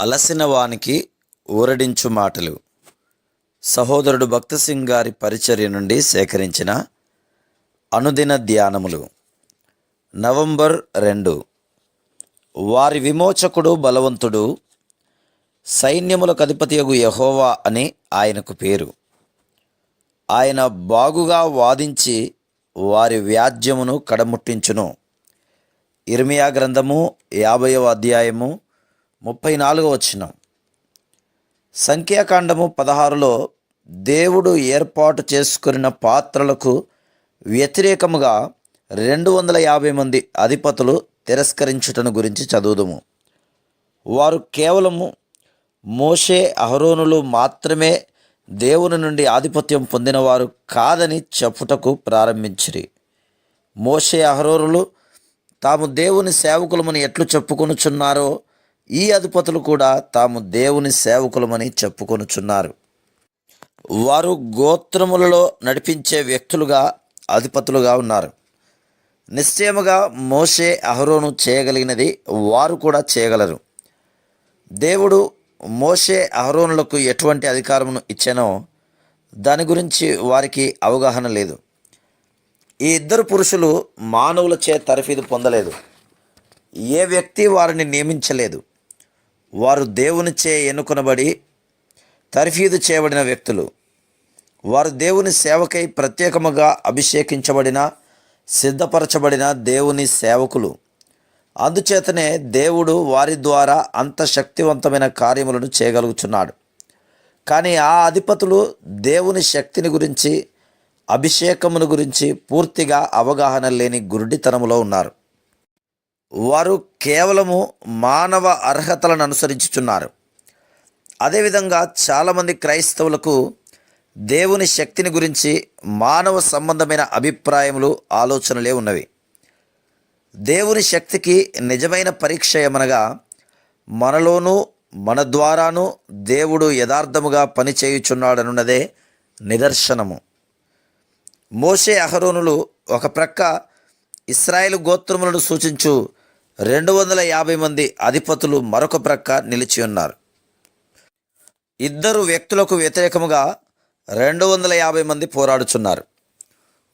అలసిన వానికి ఊరడించు మాటలు. సహోదరుడు భక్త సింగ్ గారి పరిచర్య నుండి సేకరించిన అనుదిన ధ్యానములు. నవంబర్ రెండు. వారి విమోచకుడు బలవంతుడు సైన్యములకు అధిపతియగు యహోవా అని ఆయనకు పేరు. ఆయన బాగుగా వాదించి వారి వ్యాజ్యమును కడముట్టించును. ఇర్మియా గ్రంథము యాభైవ అధ్యాయము ముప్పై నాలుగో వచ్చిన సంఖ్యాకాండము పదహారులో దేవుడు ఏర్పాటు చేసుకున్న పాత్రలకు వ్యతిరేకముగా రెండు వందల యాభై మంది అధిపతులు తిరస్కరించుటను గురించి చదువుదుము. వారు కేవలము మోషే అహరోనులు మాత్రమే దేవుని నుండి ఆధిపత్యం పొందినవారు కాదని చెప్పుటకు ప్రారంభించిరి. మోషే అహరోనులు తాము దేవుని సేవకులమని ఎట్లు చెప్పుకొనుచున్నారో ఈ అధిపతులు కూడా తాము దేవుని సేవకులమని చెప్పుకొనుచున్నారు. వారు గోత్రములలో నడిపించే వ్యక్తులుగా అధిపతులుగా ఉన్నారు. నిశ్చయముగా మోషే అహరోను చేయగలిగినది వారు కూడా చేయగలరు. దేవుడు మోషే అహరోనులకు ఎటువంటి అధికారమును ఇచ్చానో దాని గురించి వారికి అవగాహన లేదు. ఈ ఇద్దరు పురుషులు మానవులచే తరఫీదు పొందలేదు. ఏ వ్యక్తి వారిని నియమించలేదు. వారు దేవునిచే ఎన్నుకొనబడి తర్ఫీదు చేయబడిన వ్యక్తులు. వారు దేవుని సేవకై ప్రత్యేకముగా అభిషేకించబడిన సిద్ధపరచబడిన దేవుని సేవకులు. అందుచేతనే దేవుడు వారి ద్వారా అంత శక్తివంతమైన కార్యములను చేయగలుగుతున్నాడు కానీ ఆ అధిపతులు దేవుని శక్తిని గురించి అభిషేకమును గురించి పూర్తిగా అవగాహన లేని గురుడితనములో ఉన్నారు. వారు కేవలము మానవ అర్హతలను అనుసరించుచున్నారు. అదేవిధంగా చాలామంది క్రైస్తవులకు దేవుని శక్తిని గురించి మానవ సంబంధమైన అభిప్రాయములు ఆలోచనలే ఉన్నవి. దేవుని శక్తికి నిజమైన పరీక్ష ఏమనగా మనలోనూ మన ద్వారాను దేవుడు యథార్థముగా పనిచేయుచున్నాడనున్నదే నిదర్శనము. మోషే అహరోనులు ఒక ప్రక్క ఇస్రాయేల్ గోత్రములను సూచించు రెండు వందల యాభై మంది అధిపతులు మరొక ప్రక్క నిలిచి ఉన్నారు. ఇద్దరు వ్యక్తులకు వ్యతిరేకముగా రెండు వందల యాభై మంది పోరాడుచున్నారు.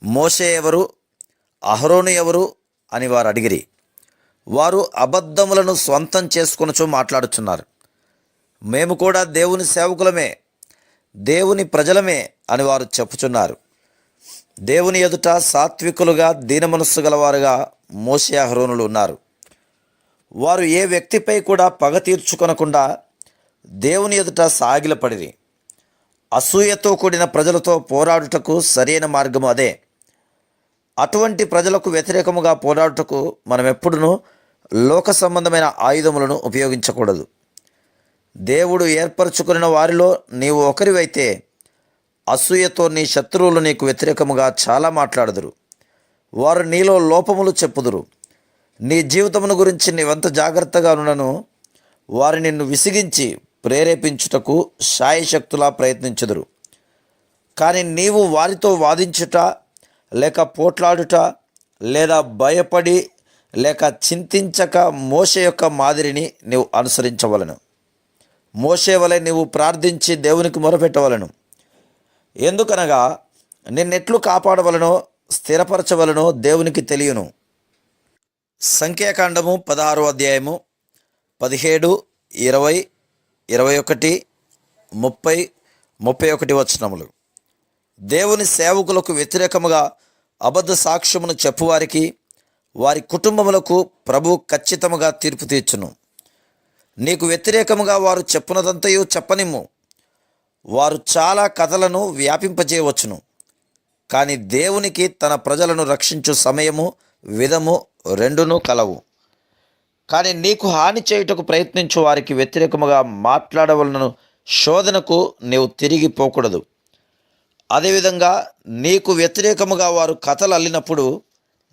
మోసే ఎవరు అహరోను ఎవరు అని వారు అడిగిరి. వారు అబద్ధములను స్వంతం చేసుకొనుచు మాట్లాడుచున్నారు. మేము కూడా దేవుని సేవకులమే దేవుని ప్రజలమే అని వారు చెప్పుచున్నారు. దేవుని ఎదుట సాత్వికులుగా దీనమనస్సు గలవారుగా మోసే అహరోనులు ఉన్నారు. వారు ఏ వ్యక్తిపై కూడా పగ తీర్చుకొనకుండా దేవుని ఎదుట సాగిలపడిరి. అసూయతో కూడిన ప్రజలతో పోరాడుటకు సరైన మార్గము అదే. అటువంటి ప్రజలకు వ్యతిరేకముగా పోరాడుటకు మనం ఎప్పుడునూ లోక సంబంధమైన ఆయుధములను ఉపయోగించకూడదు. దేవుడు ఏర్పరచుకున్న వారిలో నీవు ఒకరివైతే అసూయతో నీ శత్రువులు నీకు వ్యతిరేకముగా చాలా మాట్లాడదురు. వారు నీలో లోపములు చెప్పుదురు. నీ జీవితమును గురించి నీవంత జాగ్రత్తగా ఉన్నను వారి నిన్ను విసిగించి ప్రేరేపించుటకు శాయశక్తులా ప్రయత్నించుదురు. కానీ నీవు వారితో వాదించుట లేక పోట్లాడుట లేదా భయపడి లేక చింతించక మోస యొక్క మాదిరిని నీవు అనుసరించవలను. మోసే వలె నీవు ప్రార్థించి దేవునికి మొరపెట్టవలను. ఎందుకనగా నిన్నెట్లు కాపాడవలనో స్థిరపరచవలనో దేవునికి తెలియను. సంఖ్యాకాండము పదహారో అధ్యాయము పదిహేడు ఇరవై ఇరవై ఒకటి ముప్పై ముప్పై ఒకటి వచనములు. దేవుని సేవకులకు వ్యతిరేకముగా అబద్ధ సాక్ష్యమును చెప్పువారికి వారి కుటుంబములకు ప్రభు ఖచ్చితముగా తీర్పు తీర్చును. నీకు వ్యతిరేకముగా వారు చెప్పునదంతయు చెప్పనిమ్ము. వారు చాలా కథలను వ్యాపింపజేయవచ్చును. కానీ దేవునికి తన ప్రజలను రక్షించు సమయము విధము రెండును కలవు. కానీ నీకు హాని చేయుటకు ప్రయత్నించు వారికి వ్యతిరేకముగా మాట్లాడవలనను శోధనకు నీవు తిరిగి పోకూడదు. అదేవిధంగా నీకు వ్యతిరేకముగా వారు కథలు అల్లినప్పుడు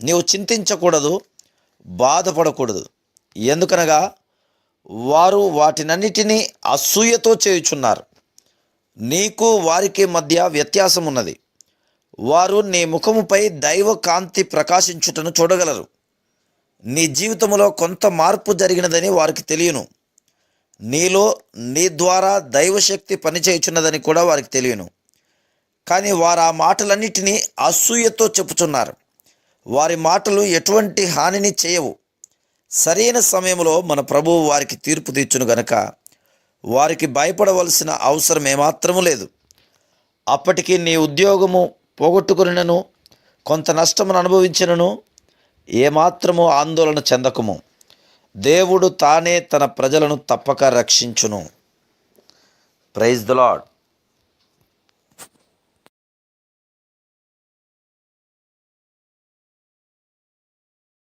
నీవు చింతించకూడదు బాధపడకూడదు. ఎందుకనగా వారు వాటినన్నిటినీ అసూయతో చేయుచున్నారు. నీకు వారికి మధ్య వ్యత్యాసం ఉన్నది వారు నీ ముఖముపై దైవ కాంతి ప్రకాశించుటను చూడగలరు. నీ జీవితంలో కొంత మార్పు జరిగినదని వారికి తెలియను. నీలో నీ ద్వారా దైవశక్తి పనిచేయుచున్నదని కూడా వారికి తెలియను. కానీ వారు ఆ మాటలన్నిటినీ అసూయతో చెప్పుచున్నారు. వారి మాటలు ఎటువంటి హానిని చేయవు. సరైన సమయంలో మన ప్రభువు వారికి తీర్పు తీర్చును గనక. వారికి భయపడవలసిన అవసరం ఏమాత్రము లేదు. అప్పటికి నీ ఉద్యోగము పోగొట్టుకునినను కొంత నష్టమును అనుభవించినను ఏమాత్రము ఆందోళన చెందకము. దేవుడు తానే తన ప్రజలను తప్పక రక్షించును. Praise the lord